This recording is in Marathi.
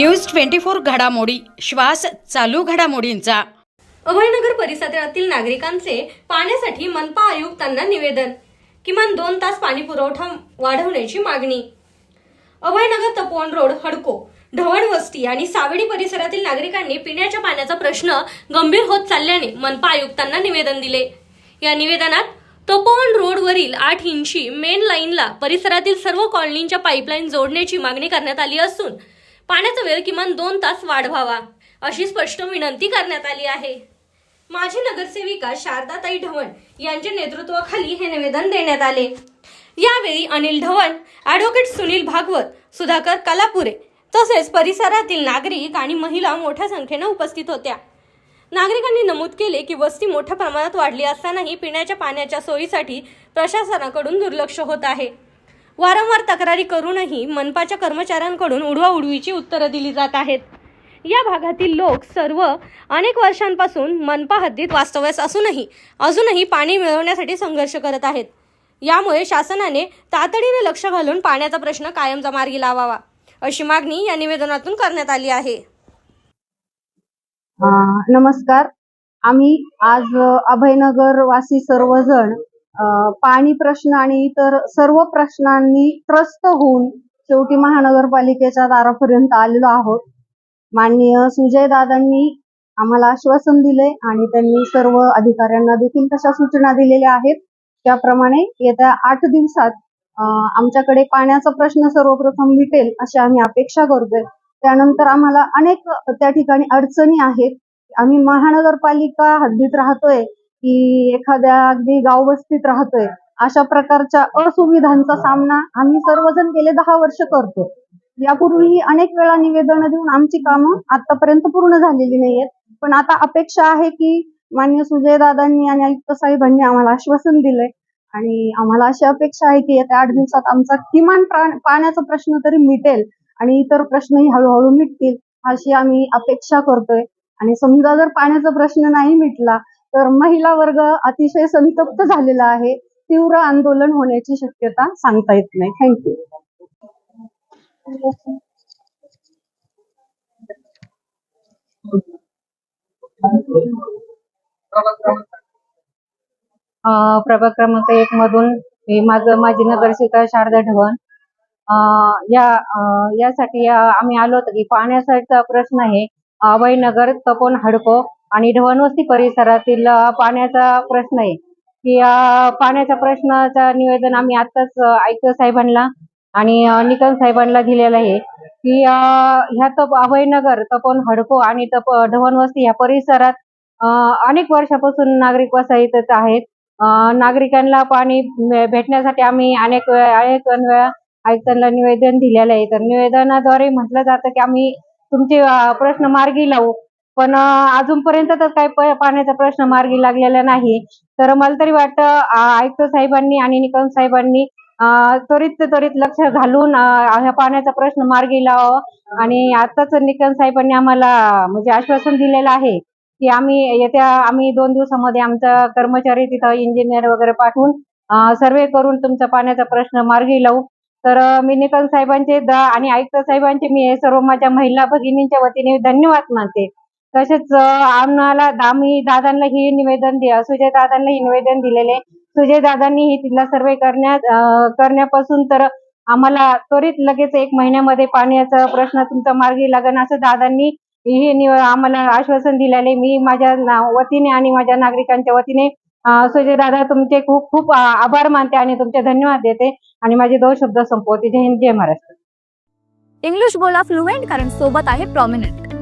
न्यूज ट्वेंटी फोर घडामोडी. श्वास चालू घडामोडींचा. अभयनगर परिसरातील नागरिकांचे पाण्यासाठी मनपा आयुक्तांना निवेदन. किमान दोन तास पाणी पुरवठा वाढवण्याची मागणी. अभयनगर तपोवन रोड हडको ढवण वस्ती आणि सावडी परिसरातील नागरिकांनी पिण्याच्या पाण्याचा प्रश्न गंभीर होत चालल्याने मनपा आयुक्तांना निवेदन दिले. या निवेदनात तपोवन रोडवरील आठ इंची मेन लाईनला परिसरातील सर्व कॉलनींच्या पाईपलाईन जोडण्याची मागणी करण्यात आली असून पाण्याचा वेळ किमान दोन तास वाढवावा अशी स्पष्ट विनंती करण्यात आली आहे. माजी नगरसेविका शारदाताई ढवण यांच्या नेतृत्वाखाली हे निवेदन देण्यात आले. यावेळी अनिल ढवण ॲडव्होकेट सुनील भागवत सुधाकर कलापुरे तसेच परिसरातील नागरिक आणि महिला मोठ्या संख्येनं उपस्थित होत्या. नागरिकांनी नमूद केले की वस्ती मोठ्या प्रमाणात वाढली असतानाही पिण्याच्या पाण्याच्या सोयीसाठी प्रशासनाकडून दुर्लक्ष होत आहे. वारंवार तक्रारी करूनही मनपाच्या कर्मचाऱ्यांकडून उडवाउडवीची उत्तरं दिली जात आहेत. या भागातील लोक सर्व अनेक वर्षांपासून मनपा हद्दीत वास्तव्यास असूनही अजूनही पाणी मिळवण्यासाठी संघर्ष करत आहेत. यामुळे शासनाने तातडीने लक्ष घालून पाण्याचा प्रश्न कायमचा मार्गी लावावा अशी मागणी या निवेदनातून करण्यात आली आहे. नमस्कार. आम्ही आज अभयनगर वासी सर्वजण पाणी प्रश्न आणि इतर सर्व प्रश्नांनी त्रस्त होऊन शेवटी महानगरपालिकेच्या दारापर्यंत आलेलो आहोत. माननीय सुजय दादांनी आम्हाला आश्वासन दिले आणि त्यांनी सर्व अधिकाऱ्यांना देखील तशा सूचना दिलेल्या आहेत. त्याप्रमाणे येत्या आठ दिवसात आमच्याकडे पाण्याचा प्रश्न सर्वप्रथम मिटेल अशी आम्ही अपेक्षा करतोय. त्यानंतर आम्हाला अनेक त्या ठिकाणी अडचणी आहेत. आम्ही महानगरपालिका हद्दीत राहतोय. की एखाद्या अगदी गाव वस्तीत राहतोय अशा प्रकारच्या असुविधांचा सामना आम्ही सर्वजण गेले दहा वर्ष करतो. यापूर्वीही अनेक वेळा निवेदन देऊन आमची कामं आतापर्यंत पूर्ण झालेली नाहीयेत. पण आता अपेक्षा आहे की मान्य सुजयदादांनी आणि आयुक्त साहेबांनी आम्हाला आश्वासन दिलंय. आणि आम्हाला अशी अपेक्षा आहे की येत्या आठ दिवसात आमचा किमान पाण्याचा प्रश्न तरी मिटेल आणि इतर प्रश्नही हळूहळू मिटतील अशी आम्ही अपेक्षा करतोय. आणि समजा जर पाण्याचा प्रश्न नाही मिटला तर महिला वर्ग अतिशय संतप्त झालेला आहे. तीव्र आंदोलन होण्याची शक्यता सांगता येत नाही. थँक्यू प्रभाग क्रमांक एक मधून मी माझं माझी नगरसेविका शारदा ढवण. या यासाठी आम्ही आलो होतो की पाण्यासाठीचा प्रश्न आहे. अभयनगर तपोन हडको आणि ढवणवस्ती परिसरातील पाण्याचा प्रश्न आहे. की पाण्याच्या प्रश्नाचं निवेदन आम्ही आताच अं, आयुक्त साहेबांना आणि निकम साहेबांना दिलेलं आहे. की ह्या तप अभयनगर तपन हडको आणि तप ढवणवस्ती या परिसरात अनेक वर्षापासून नागरिक वसाहतीत आहेत. नागरिकांना पाणी भेटण्यासाठी आम्ही अनेक वेळा अनेक वेळा आयुक्तांना निवेदन दिलेलं आहे. तर निवेदनाद्वारे म्हटलं जातं की आम्ही तुमचे प्रश्न मार्गी लावू. पण अजूनपर्यंत तर काही पाण्याचा प्रश्न मार्गी लागलेला नाही. तर मला तरी वाटतं आयुक्त साहेबांनी आणि निकम साहेबांनी त्वरित त्वरित लक्ष घालून ह्या पाण्याचा प्रश्न मार्गी लावावा. आणि आताच निकम साहेबांनी आम्हाला म्हणजे आश्वासन दिलेलं आहे की आम्ही येत्या आम्ही दोन दिवसामध्ये आमचा कर्मचारी तिथं इंजिनियर वगैरे पाठवून सर्वे करून तुमचा पाण्याचा प्रश्न मार्गी लावू. तर मी निकम साहेबांचे आणि आयुक्त साहेबांचे मी सर्व माझ्या महिला भगिनींच्या वतीने धन्यवाद मानते. तसेच आम्हाला आम्ही दादांना ही निवेदन दि- सुजय दादांना ही निवेदन दिलेले. सुजय दादांनी ही तिथला सर्वे करण्या करण्यापासून तर आम्हाला त्वरित लगेच एक महिन्यामध्ये पाण्याचा प्रश्न तुमचा मार्गी लागेल असं दादांनी ही निव आम्हाला आश्वासन दिलेले. मी माझ्या वतीने आणि माझ्या नागरिकांच्या वतीने सुजय दादा तुमचे खूप खूप आभार मानते आणि तुमचे धन्यवाद देते. आणि माझे दोन शब्द संपवते. जय हिंद जय महाराष्ट्र. इंग्लिश बोला फ्लुएंट कारण सोबत आहे प्रॉमिनंट